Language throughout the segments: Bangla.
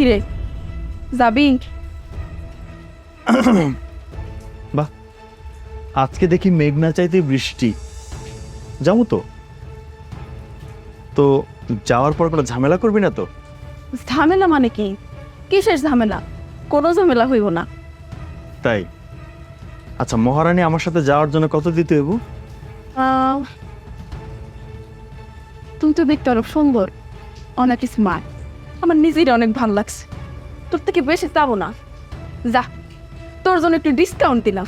কিরে? যাবি? বাহ আজকে দেখি মেঘনা চাইতে বৃষ্টি। যাব তো? তো যাওয়ার পর কোনো ঝামেলা করবি না তো? ঝামেলা মানে কি? কিসের ঝামেলা? কোনো ঝামেলা হইব না। তাই? আচ্ছা মহারানী আমার সাথে যাওয়ার জন্য কত দিতে হইব? তুমি তো দেখতে অনেক সুন্দর অনেক স্মার্ট আমার নিজের অনেক ভালো লাগছে। তোর থেকে বেশি চাবো না। যা তোর জন্য একটু ডিসকাউন্ট দিলাম।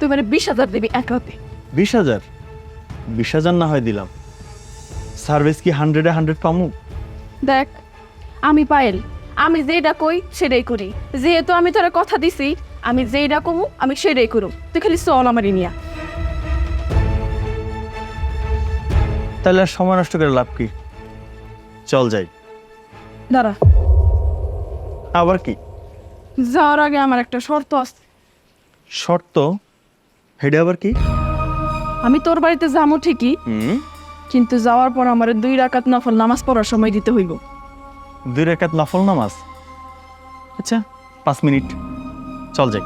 তুই মানে বিশ হাজার দিবি এক রাতে। বিশ হাজার? বিশ হাজার না হয় দিলাম। সার্ভিস কি হান্ড্রেডে হান্ড্রেড পামু? দেখ আমি পায়েল। আমি যেটা কই সেটাই করি। যেহেতু আমি তোরা কথা দিছি আমি যেটা কমু আমি সেটাই করু তুই খালি চল আমারই নিয়া। তাহলে আর সময় নষ্ট করে লাভ কি? চল যাই। দাঁড়া। আবার কি? যাওয়ার আগে আমার একটা শর্ত আছে। শর্ত? হেডে আবার কি? আমি তোর বাড়িতে যাব ঠিকই কিন্তু যাওয়ার পর আমার দুই রাকাত নফল নামাজ পড়ার সময় দিতে হইব। দুই রাকাত নফল নামাজ? আচ্ছা পাঁচ মিনিট। চল যাই।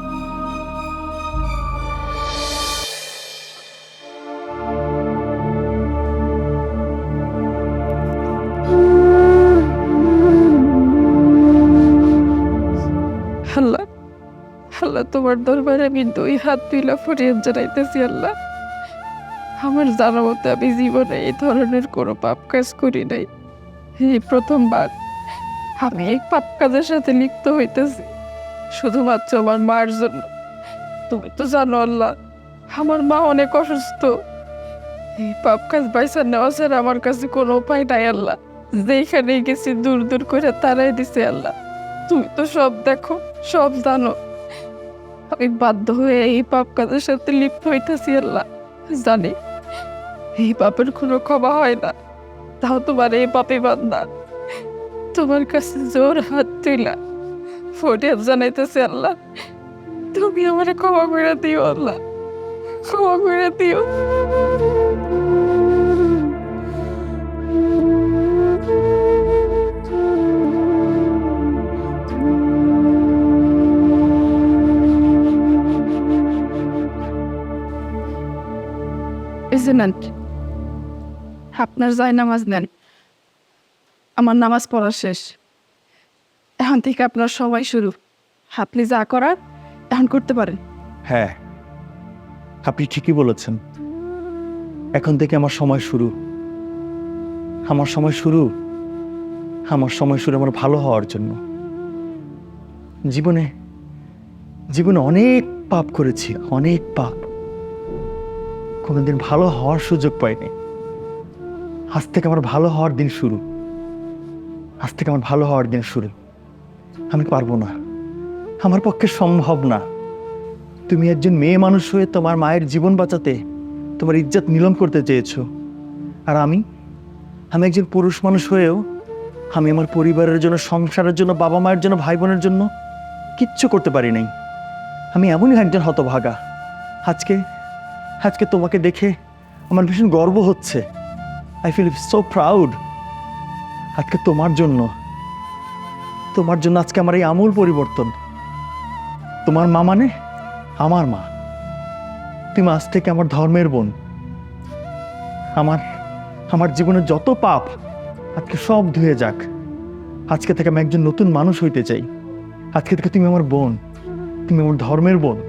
আল্লাহ, তোমার দরবারে আমি দুই হাত তুইলা ফুটিয়ে জানাইতেছি আল্লাহ। আমার জানা মতে আমি জীবনে এই ধরনের কোনো পাপ কাজ করি নাই। এই প্রথমবার আমি এই পাপ কাজের সাথে লিপ্ত হইতেছি, শুধুমাত্র আমার মার জন্য। তুমি তো জানো আল্লাহ, আমার মা অনেক অসুস্থ। এই পাপ কাজ বাইসা নেওয়া ছাড়া আমার কাছে কোনো উপায় নাই আল্লাহ। যেখানে গেছি, দূর দূর করে তারাই দিছে আল্লাহ। তুমি তো সব দেখো, সব জানো। আমি বাধ্য হয়ে এই পাপ কাজের সাথে লিপ্ত হইতেছি, আল্লাহ। জানি, এই পাপের কোনো ক্ষমা হয় না। তাও তোমার এই পাপে বান্দা। তোমার কাছে জোর হাত তুইলা। ফোটে জানাইতেছি, আল্লাহ। তুমি আমার ক্ষমা করে দিও, আল্লাহ। ক্ষমা করে দিও। এই আপনার যায় নামাজ নেন। আমার নামাজ পড়া শেষ। এখন থেকে আপনার সময় শুরু। আপনি যা করার, এখন করতে পারেন। হ্যাঁ। আপনি ঠিকই বলেছেন। এখন থেকে আমার সময় শুরু। আমার সময় শুরু। আমার সময় শুরু আমার ভালো হওয়ার জন্য। জীবনে জীবনে অনেক পাপ করেছি, অনেক পাপ। কোনোদিন ভালো হওয়ার সুযোগ পাইনি। আজ থেকে আমার ভালো হওয়ার দিন শুরু। আজ থেকে আমার ভালো হওয়ার দিন শুরু। আমি পারব না। আমার পক্ষে সম্ভব না। তুমি একজন মেয়ে মানুষ হয়ে তোমার মায়ের জীবন বাঁচাতে তোমার ইজ্জত নিলম করতে চেয়েছো। আর আমি? আমি একজন পুরুষ মানুষ হয়েও আমি আমার পরিবারের জন্য, সংসারের জন্য, বাবা মায়ের জন্য ভাই বোনের জন্য কিচ্ছু করতে পারি নাই। আমি এমনই একজন হতভাগা। আজকে আজকে তোমাকে দেখে আমার ভীষণ গর্ব হচ্ছে। আই ফিল সো প্রাউড আজকে তোমার জন্য। তোমার জন্য আজকে আমার এই আমূল পরিবর্তন। তোমার মা মানে আমার মা। তুমি আজ থেকে আমার ধর্মের বোন। আমার আমার জীবনের যত পাপ আজকে সব ধুয়ে যাক। আজকে থেকে আমি একজন নতুন মানুষ হইতে চাই। আজকে থেকে তুমি আমার বোন। তুমি আমার ধর্মের বোন।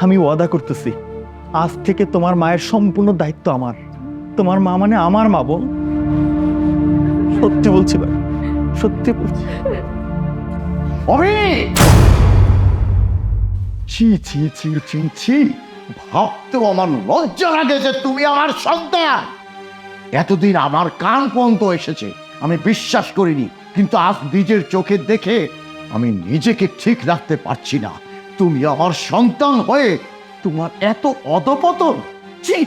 আমি ওয়াদা করতেছি। আজ থেকে তোমার মায়ের সম্পূর্ণ দায়িত্ব আমার। তোমার মা মানে আমার মা বোন। সত্যি বলছি ভাই, সত্যি বলছি। ছি ছি ছি ছি ছি। ভাবতেও আমার লজ্জা লাগে যে তুমি আমার সন্তান। এতদিন আমার কান পর্যন্ত এসেছে, আমি বিশ্বাস করিনি, কিন্তু আজ নিজের চোখে দেখে আমি নিজেকে ঠিক রাখতে পারছি না। তুমি আমার সন্তান হয়ে তোমার এত অধপতন? ছি!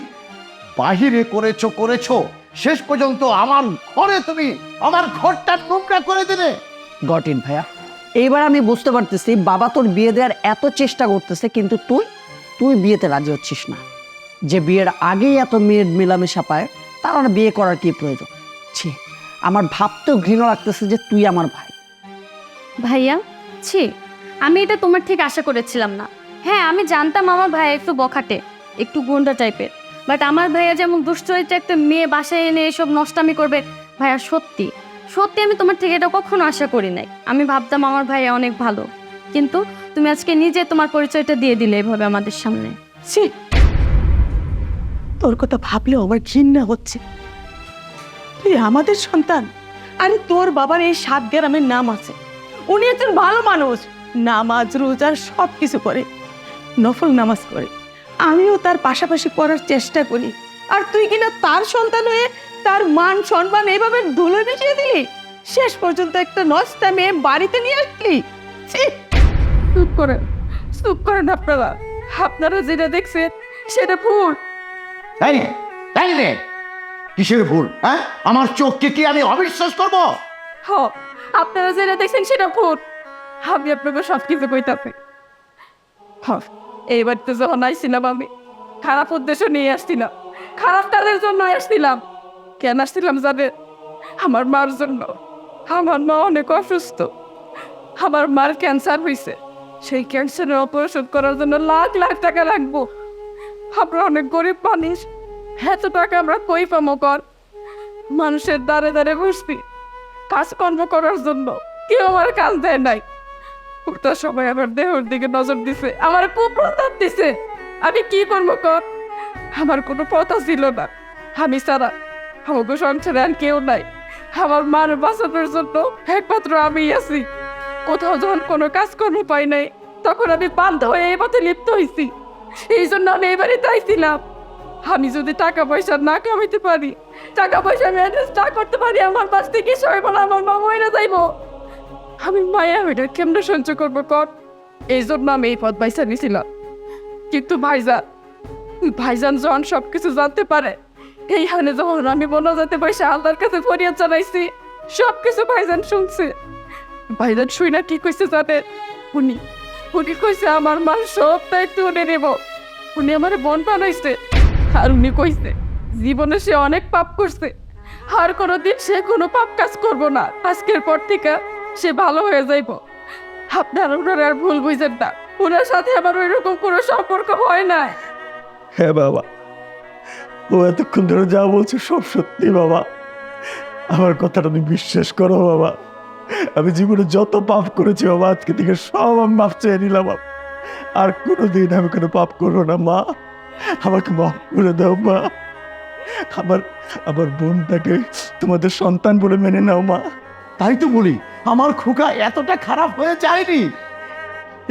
বাহিরে করেছ করেছ। শেষ পর্যন্ত আমার ঘরে তুমি আমার ঘরটা নোংরা করে দিলে। গটিন ভাইয়া এইবার আমি বুঝতে পারতেছি বাবা তোর বিয়ে দেওয়ার এত চেষ্টা করতেছে কিন্তু তুই তুই বিয়েতে রাজি হচ্ছিস না। যে বিয়ের আগেই এত মেয়ের মেলামেশা পায় তার আর বিয়ে করার কি প্রয়োজন? ছি আমার ভাবতেও ঘৃণা লাগতেছে যে তুই আমার ভাই। ভাইয়া ছি আমি এটা তোমার ঠিক আশা করেছিলাম না। হ্যাঁ আমি জানতাম আমার ভাইয়া একটু বখাটে, একটু গুন্ডা টাইপের। বাট আমার ভাইয়া যেমন দুশ্চরিত্র একটা মেয়ে বাসায় এনে এসব নষ্টামি করবে, ভাইয়া সত্যি। সত্যি আমি তোমার থেকে এটা কখনো আশা করি নাই। আমি ভাবতাম আমার ভাইয়া অনেক ভালো। কিন্তু তুমি আজকে নিজে তোমার পরিচয়টা দিয়ে দিলে এভাবে আমাদের সামনে। তোর কথা ভাবলেও আমার ঘৃণা হচ্ছে। তুই আমাদের সন্তান। আরে তোর বাবার এই সাত গ্রামের নাম আছে। উনি একজন ভালো মানুষ। নামাজ রোজার সব কিছু করে। নফল নামাজ করে আমিও তার পাশাপাশি করার চেষ্টা করি। আর তুই কিনা তার সন্তান হয়ে তার মান সম্মান এইভাবে ধুলো মিশিয়ে দিলি? শেষ পর্যন্ত একটা নষ্টা মেয়ে বাড়িতে নিয়ে আসলি? চুপ করেন চুপ করেন আপনারা। আপনারা যেটা দেখছেন সেটা ভুল। তাই রে তাই রে কিসের ভুল হ্যাঁ? আমার চোখকে কি আমি অবিশ্বাস করব? হ আপনারা যেটা দেখছেন সেটা ভুল। আমি আপনাকে সব কিছু কইতাছি। হ। এইবার তো যখন আইছিলাম আমি, খারাপ উদ্দেশ্য নিয়ে আসছিলাম। খারাপ তাদের জন্য আসছিলাম। কেন আসছিলাম জানেন আমার মার জন্য। আমার মা অনেক অসুস্থ। আমার মার ক্যান্সার হয়েছে সেই ক্যান্সারের অপারেশন করার জন্য লাখ লাখ টাকা লাগবো। আমরা অনেক গরিব মানুষ। এত টাকা আমরা কই পাবো কর? মানুষের দ্বারে দ্বারে বসছি কাজকর্ম করার জন্য। কেউ আমার কাজ দেয় নাই। ওটা সবাই আমার দেহর দিকে নজর দিছে, আমার কুপ্রতাপ দিছে। আমি কি করব কর আমার কোনো পথা ছিল না। আমি ছাড়া আমাকে সংসারে আর কেউ নাই। আমার মার বাঁচানোর জন্য একমাত্র আমি আছি। কোথাও যখন কোনো কাজকর্ম পাই নাই, তখন আমি বাধ্য হয়ে এই পথে লিপ্ত হয়েছি এই জন্য আমি এবারে বাড়িতে আইছিলাম। আমি যদি টাকা পয়সা না কামাইতে পারি, টাকা পয়সা ম্যানেজ না করতে পারি, আমার বাস থেকে সবাই আমার মা মরে যাইবো? আমি মায়া ওইটা কেমনে সহ্য করব কর? এই জন্য আমি এই পথ বাইসা নিয়েছিলাম কিন্তু ভাইজান ভাইজান যখন সব কিছু জানতে পারে এইখানে যখন আমি বনা যেতে পয়সা আল্লাহর কাছে ফরিয়াদ জানাইছি সব কিছু ভাইজান শুনছে। ভাইজান শুই না কি কইছে জানে। উনি উনি কইছে, আমার মার সব দায়িত্ব উনি নেব। উনি আমার বোন বানাইছে। আর উনি কইছে, জীবনে সে অনেক পাপ করছে। আর কোনোদিন সে কোনো পাপ কাজ করব না। আজকের পর থেকে সে ভালো হয়ে যাইব। আপনার ওনার আর ভুল বুঝেন না। ওনার সাথে আমার ওই রকম কোনো সম্পর্ক হয় না হ্যাঁ বাবা ও এতক্ষণ ধরে যা বলছে সব সত্যি বাবা। আমার কথাটা তুমি বিশ্বাস করো বাবা। আমি জীবনে যত পাপ করেছি বাবা আজকে থেকে সব আমি মাফ চেয়ে নিলাম বাবা। আর কোনোদিন আমি কোনো পাপ করব না মা। আমাকে মাফ করে দাও মা। আমার আমার বোনটাকে তোমাদের সন্তান বলে মেনে নাও মা। তাই তো বলি আমার খোকা এতটা খারাপ হয়ে যায়নি।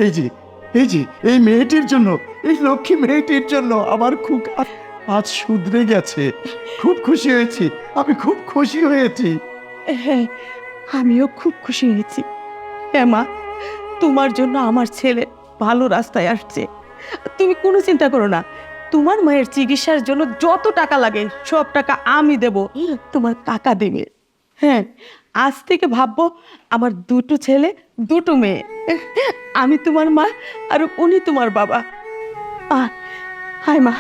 এই যে এই যে, এই মেয়েটির জন্য, এই লক্ষ্মী মেয়েটির জন্য আমার খোকা আজ শুধরে গেছে। খুব খুশি হয়েছি, আমি খুব খুশি হয়েছি। হ্যাঁ আমিও খুব খুশি হয়েছি। হ্যাঁ মা, তোমার জন্য আমার ছেলে ভালো রাস্তায় আসছে। তুমি কোনো চিন্তা করো না, তোমার মায়ের চিকিৎসার জন্য যত টাকা লাগে, সব টাকা আমি দেব। তোমার কাকা দেবে। হ্যাঁ আজ থেকে ভাববো আমার দুটো ছেলে, দুটো মেয়ে। আমি তোমার মা আর উনি তোমার বাবা। হায় মা।